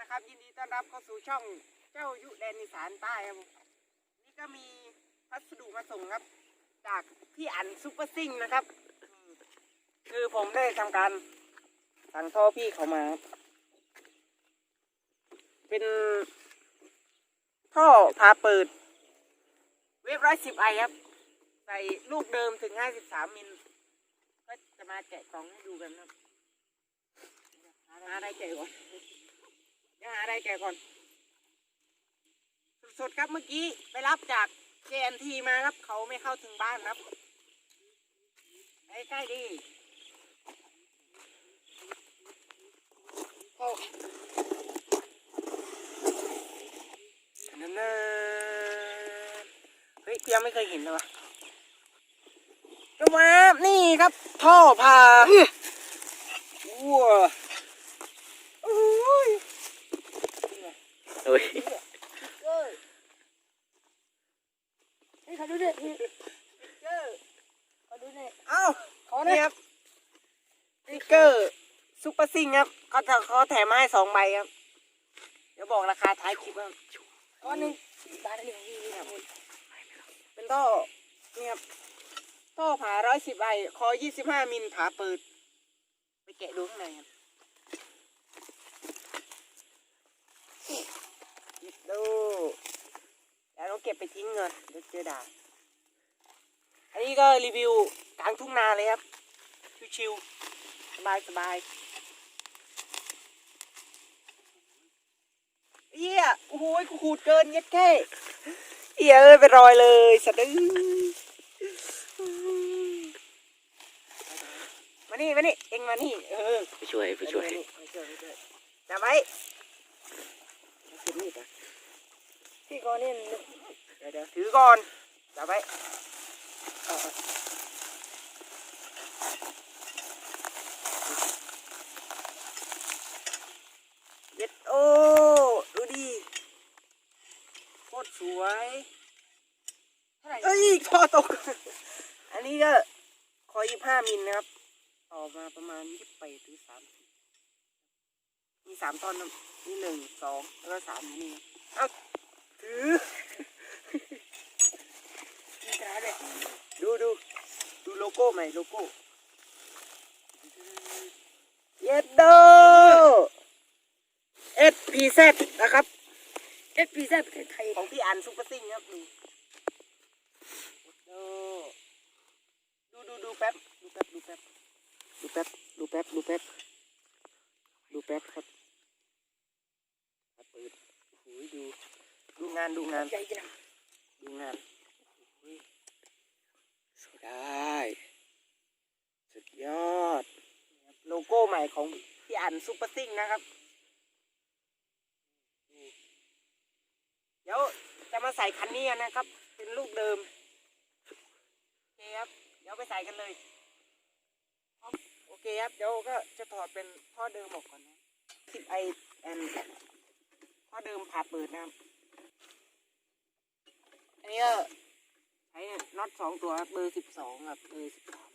นะครับ ยินดีต้อนรับเข้าสู่ช่องเจ้ายุแดนอีสานใต้ครับนี่ก็มีพัสดุมาส่งครับ จากพี่อันซุปเปอร์ซิงนะครับ คือผมได้ทำการสั่งท่อพี่เขามาครับเป็นท่อพาเปิด เวฟร้อยสิบไอครับ ใส่ลูกเดิมถึงห้าสิบสามมิลก็จะมาแกะกล่องให้ดูกันครับหาอะไรแกะก่อนเดี๋ยว หาอะไรแกะก่อน สดๆครับเมื่อกี้ ไปรับจาก JNT มาครับ เขาไม่เข้าถึงบ้านครับใกล้ๆดิโอ้นั่นนะเฮ้ยยังไม่เคยเห็นเลยวะจมานี่ครับ ท่อผ่าว้าโอ้ย โอ้ยเกอร์นี่เขาดูดินี่เกอร์เขาดูนี่เอ้าเขานี่เนี่ยครับสติ๊กเกอร์ซุปเปอร์ซิงครับเขาจะเขาแถมมาให้สองใบครับ เดี๋ยวบอกราคาท้ายคลิปครับก้อนหนึ่งสี่บาทเหรียญนี่นะคุณเป็นท่อเนี่ยครับท่อผ่าร้อยสิบใบคอยี่สิบห้ามิลผ่าเปิด ไปแกะดูข้างในครับหยิบ ดูแล้วเราเก็บไปทิ้งเงินเดี๋ยวเจอด่าอันนี้ก็รีวิวกลางทุ่งนาเลยครับ ชิวๆสบายสบายเฮียโอ้โหกูขูดเกินเย็ดแค่เฮียเอ้ยเป็นรอยเลยสะดือมานี่มานี่เอ็งมานี่เออไปช่วยไปช่วยมานี่มาช่วยมาช่วยจับไว้เอาขึ้นนี่ปะ พี่ก้อนนี่เดี๋ยวเดี๋ยวถือก่อนจับไว้เย็ดโอ้ ดูดิโคตรสวยเท่าไหร่เอ้ยพอตก อันนี้ก็คอยี่ห้ามิลนะครับออกมาประมาณยี่สิบแปดหรือสามมีสามตอนนะมีหนึ่งสองแล้วก็สามนี่ครับเอาถือมีตรา ด้วยดูดูดูโลโก้ใหม่โลโก้เย็ดโดเอสพีซนะครับเอฟพีแซประเทศไทยของพี่อันซุปเปอร์ซิงครับดูดูดูดูแป๊บดูแป๊บดูแป๊บดูแป๊บดูแป๊บดูแป๊บดูแป๊บครับเปิดโอ้โหดู ดูงานดูงานใหญ่จังดูงานโอ้ยได้สุดยอด โลโก้ใหม่ของพี่อันซุปเปอร์ซิงนะครับ เดี๋ยวจะมาใส่คันนี้กันนะครับ เป็นลูกเดิมโอเคครับ เดี๋ยวไปใส่กันเลยครับโอเคครับ เดี๋ยวก็จะถอดเป็นท่อเดิมออกก่อนนะสิบไอแอนท่อเดิมผ่าเปิดนะครับ อันนี้ก็ใช้น็อตสองตัวครับเบอร์สิบสองครับเบอร์สิบสอง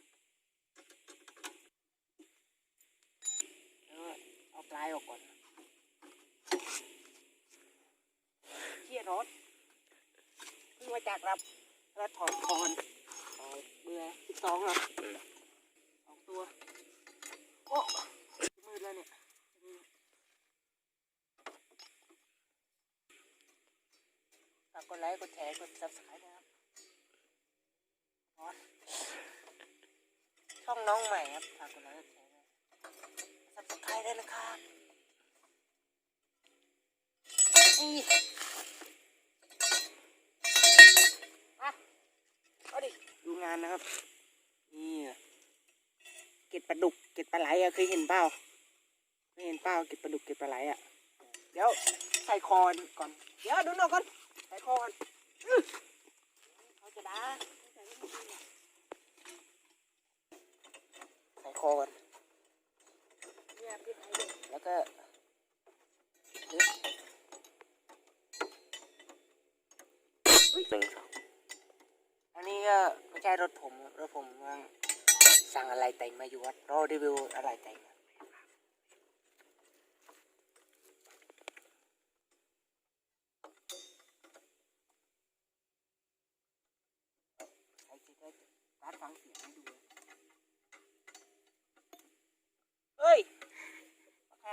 แล้วเอาปลายออกก่อนเชี่ยรถเพิ่งมาจากรับแล้วถอดคอนเอาเบอร์สิบสองครับสองตัว โอ้มืดแล้วเนี่ยฝา กดไลค์ กดแชร์ กด subscribe นะครับช่องน้องใหม่ครับ ฝากกดไลค์ กดแชร์ด้วย subscribe ได้นะครับอีอะเอาดิ ดูงานนะครับ นี่เก็ดปลาดุก เก็ดปลาไหลอะเคยเห็นเปล่าไม่เห็นเปล่าเก็ดปลาดุก เก็ดปลาไหลอะเดี๋ยวใส่คอนก่อน เดี๋ยวดูหน่อยก่อน ใส่คอนอื้อเขาจะด่าใส่คอนเนี่ยพี่ไทยด้วยแล้วก็ยึดหนึ่งสองอันนี้ก็ไม่ใช่รถผมครับรถผมกำลังสั่งอะไรแต่งมาอยู่ครับรอรีวิวอะไรแต่งครั ร์ทฟังเสียงให้ดูเลยเฮ้ยโอเค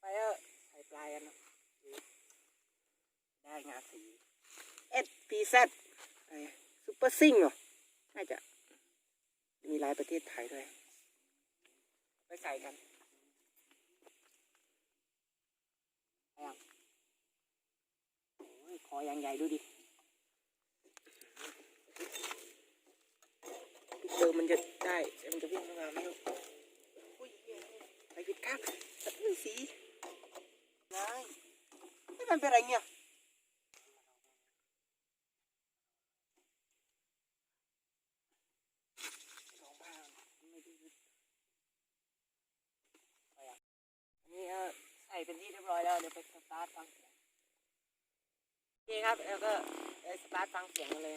ไปเออใส่ปลายกันนะได้งาสี S P Z ซูเปอร์ซิงเหรอน่าจะ มีลายประเทศไทยด้วย ไปใส่กันเอายังโอ้ยคอยังใหญ่ดูดิพี่เจอมันจะได้มันจะวิ่งเข้ามาไหมลูกอุ้ยเหี้ยไปผิดข้างสักหนึ่งสีนายไม่มันเป็นอะไรเงี้ยสองพันไม่ได้ยึดไปอะอันนี้ก็ใส่เป็นที่เรีย บร้อยแล้วเดี๋ยวไปสตาร์ทฟังเสียงโอเคครับแล้วก็ไปสตาร์ทฟังเสียงกันเลย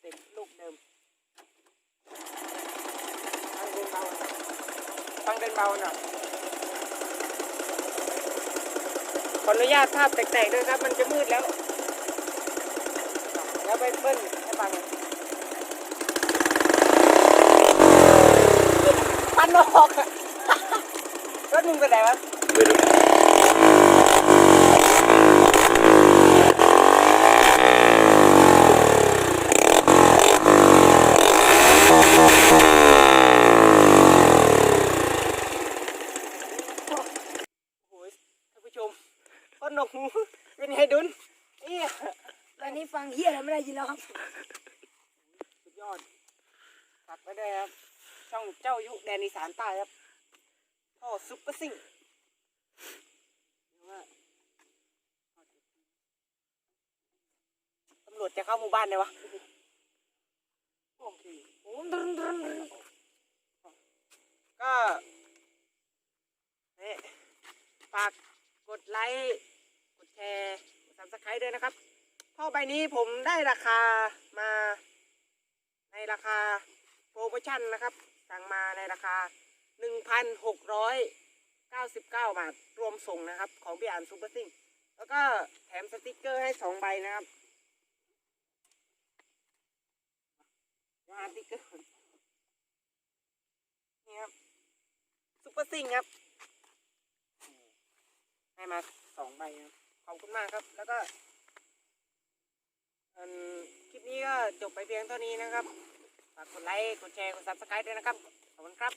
เป็นลูกเดิมฟังเดินเบาหน่อยฟังเดินเบาหน่อยขออนุญาตภาพแตกๆด้วยครับ มันจะมืดแล้ว แล้วไปเบิ้ลให้ฟังปันออก อะรถมึงไปไหนวะไม่รู้โอ้ยท่านผู้ชมพ่อหนกหูเป็นไงดุนนี่ตอนนี้ฟังเฮียอะไรไม่ได้ยินแล้วครับสุดยอดฝากไว้ด้วยครับ ช่องเจ้ายุแดนอีสานใต้ครับ พ่อซุปเปอร์ซิงว่าตำรวจจะเข้าหมู่บ้านเลยวะโอเคโอ้ดรึนดรึนดรึนก็นี่ฝากกดไลค์ กดแชร์กดซับสไครต์ด้วยนะครับท่อใบนี้ผมได้ราคามาในราคาโปรโมชั่นนะครับ สั่งมาในราคา 1,699 บาท รวมส่งนะครับ ของพี่อ่านซูเปอร์ซิงแล้วก็แถมสติกเกอร์ให้สองใบนะครับเดี๋ยวอ่านสติกเกอร์นี่ครับซูเปอร์ซิงครับ ให้มาสองใบครับ ขอบคุณมากครับ แล้วก็คลิปนี้ก็จบไปเพียงเท่านี้นะครับ ฝากกดไลค์ กดแชร์ กดซับสไครต์ด้วยนะครับ ขอบคุณครับ